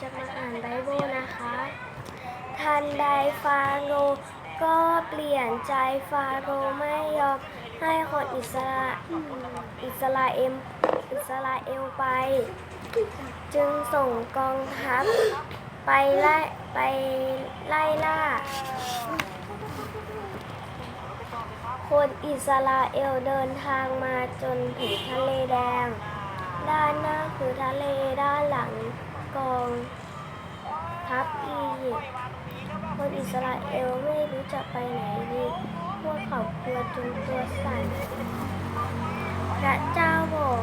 จะมาอ่านไบเบิลนะคะ ทันใดฟาโรก็เปลี่ยนใจฟาโรห์ไม่ยอมให้คนอิสราอิสราเอลอิสราเอลไป จึงส่งกองทัพไปไล่ไปไล่ล่า คนอิสราเอลเดินทางมาจนถึงทะเลแดง ด้านหน้าคือทะเลด้านหลัง กองทัพอียิปต์คนอิสราเอลไม่รู้จะไปไหนดีพวกเขากลัวจนตัวสั่นพระเจ้าบอก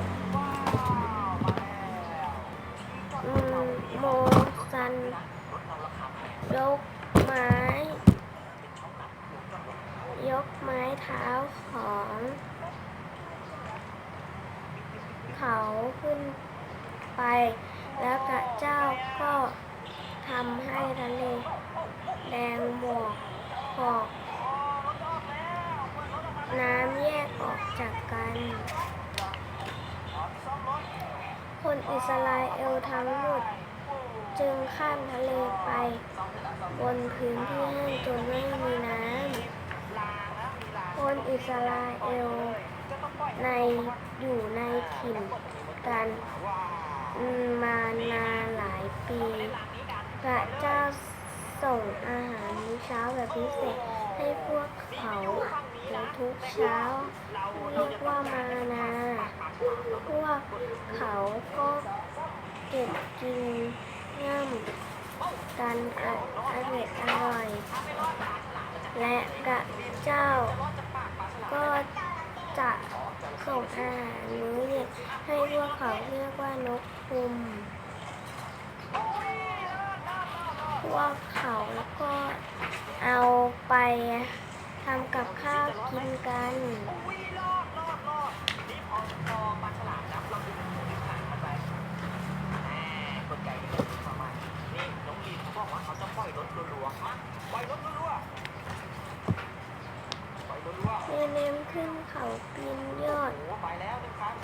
โมซันยกไม้ ยกไม้เท้าของเขาขึ้นไป แล้วพระเจ้าก็ทำให้ทะเลแดงหมอกหอกน้ำแยกออกจากกัน คนอิสราเอลทั้งหมด จึงข้ามทะเลไป บนพื้นที่แห้งจนไม่มีน้ำ คนอิสราเอลในอยู่ในถิ่นกัน มานานหลายปี พระเจ้าส่งอาหารมื้อเช้าแบบพิเศษให้พวกเขาในทุกเช้าเรียกว่ามานา พวกเขาก็เก็บกินง่ำกันอร่อยอร่อย และพระเจ้าก็จะ ส่งอาหารมื้อเย็นให้พวกเขาเรียกว่านกคุม พวกเขาก็เอาไปทำกับข้าวกินกัน เนเนมขึ้นเขาปีนยอด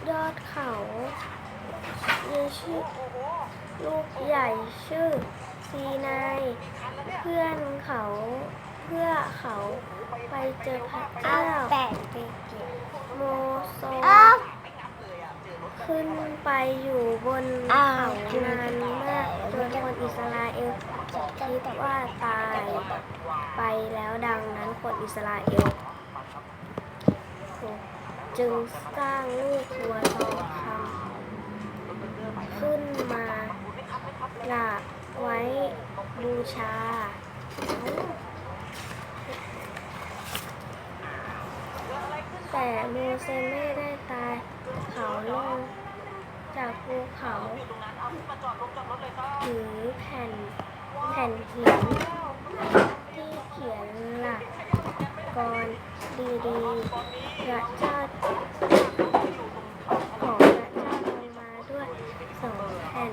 ยอดเขามีชื่อลูกใหญ่ชื่อซีนายเพื่อนเขาเพื่อเขาไปเจอพระเจ้าแปดปีโมโซขึ้นไปอยู่บนเขานานมากจนคนอิสราเอลคิดว่าตายไปแล้วดังนั้นคนอิสราเอล จึงสร้างลูกวัวทองคำขึ้นมาหลากไว้บูชาแต่โมเสสไม่ได้ตายเขาลงจากภูเขาถือแผ่นแผ่นหินที่เขียนหลักกร ดีๆพระเจ้าขอพระเจ้าลงมาด้วยสองแผ่น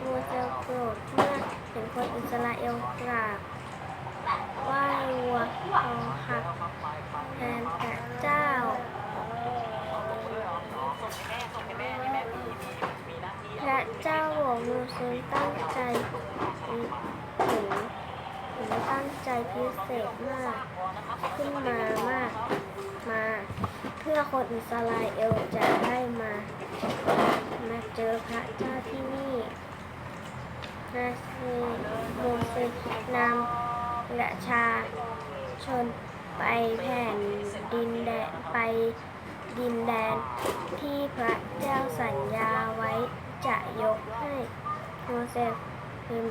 โมเสสโกรธเมื่อเห็นคนอิสราเอลกราบไหว้วัวทองหักแทนพระเจ้าพระเจ้าบอกโมเสสตั้งใจ ถึงถึงตั้งใจพิเศษมาก ขึ้นมามากมา เพื่อคนอิสราเอลจะได้มา มาเจอพระเจ้าที่นี่นาเซโมเสสนำประชาชนไปแผ่นดินแดนไปดินแดนที่พระเจ้าสัญญาไว้จะยกให้โมเสสพึม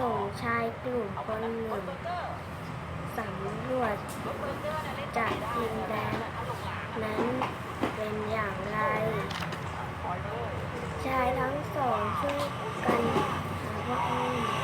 ส่งชายกลุ่มคนหนึ่งสำรวจจากดินแดนนั้นเป็นอย่างไร ชายทั้งสองช่วยกันหาพระองค์